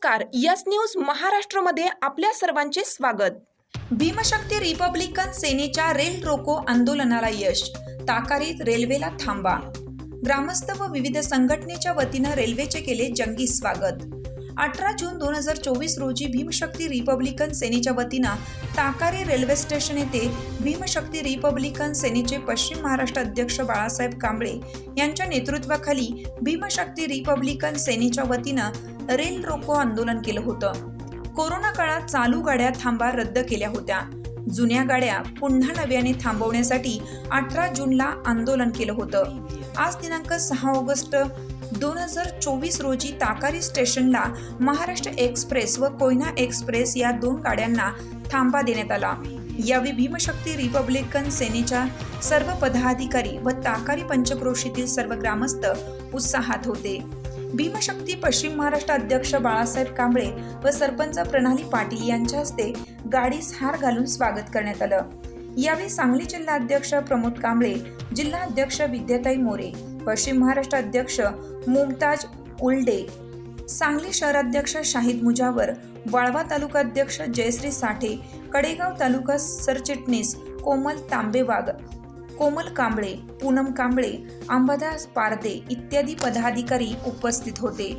नमस्कार. Yes news महाराष्ट्रमध्ये आपल्या सर्वांचे स्वागत. भीमशक्ती रिपब्लिकन सेनेच्या रेल रोको आंदोलनाला यश. ताकारीत रेल्वेला थांबा. ग्रामस्थ व विविध संघटनेच्या वतीनं रेल्वेचे केले जंगी स्वागत. अठरा जून दोन हजार चोवीस रोजी भीमशक्ती रिपब्लिकन सेनेच्या वतीनं ताकारी रेल्वे स्टेशन येथे भीमशक्ती रिपब्लिकन सेनेचे पश्चिम महाराष्ट्र अध्यक्ष बाळासाहेब कांबळे यांच्या नेतृत्वाखाली भीमशक्ती रिपब्लिकन सेनेच्या वतीनं रेल रोको आंदोलन केलं होतं. कोरोना काळात चालू गाड्या थांबा रद्द केल्या होत्या. जुन्या गाड्या पुन्हा नव्याने थांबवण्यासाठी अठरा जूनला आंदोलन केलं होतं. आज दिनांक सहा ऑगस्ट दोन हजार चोवीस रोजी ताकारी स्टेशनला महाराष्ट्र एक्सप्रेस व कोयना एक्सप्रेस या दोन गाड्यांना थांबा देण्यात आला. यावेळी भीमशक्ती रिपब्लिकन सेनेच्या सर्व पदाधिकारी व ताकारी पंचक्रोशीतील सर्व ग्रामस्थ उत्साहात होते. भीमशक्ती पश्चिम महाराष्ट्र अध्यक्ष बाळासाहेब कांबळे व सरपंच प्रणाली पाटील यांच्या हस्ते गाडीस हार घालून स्वागत करण्यात आलं. यावेळी सांगली जिल्हा अध्यक्ष प्रमोद कांबळे जिल्हा अध्यक्ष विद्याताई मोरे पश्चिम महाराष्ट्र अध्यक्ष मुमताज उलडे सांगली शहराध्यक्ष शाहिद मुजावर वाळवा तालुका अध्यक्ष जयश्री साठे कडेगाव तालुका सरचिटणीस कोमल तांबेवाग कोमल कांबळे पूनम कांबळे अंबादास पारदे इत्यादी पदाधिकारी उपस्थित होते.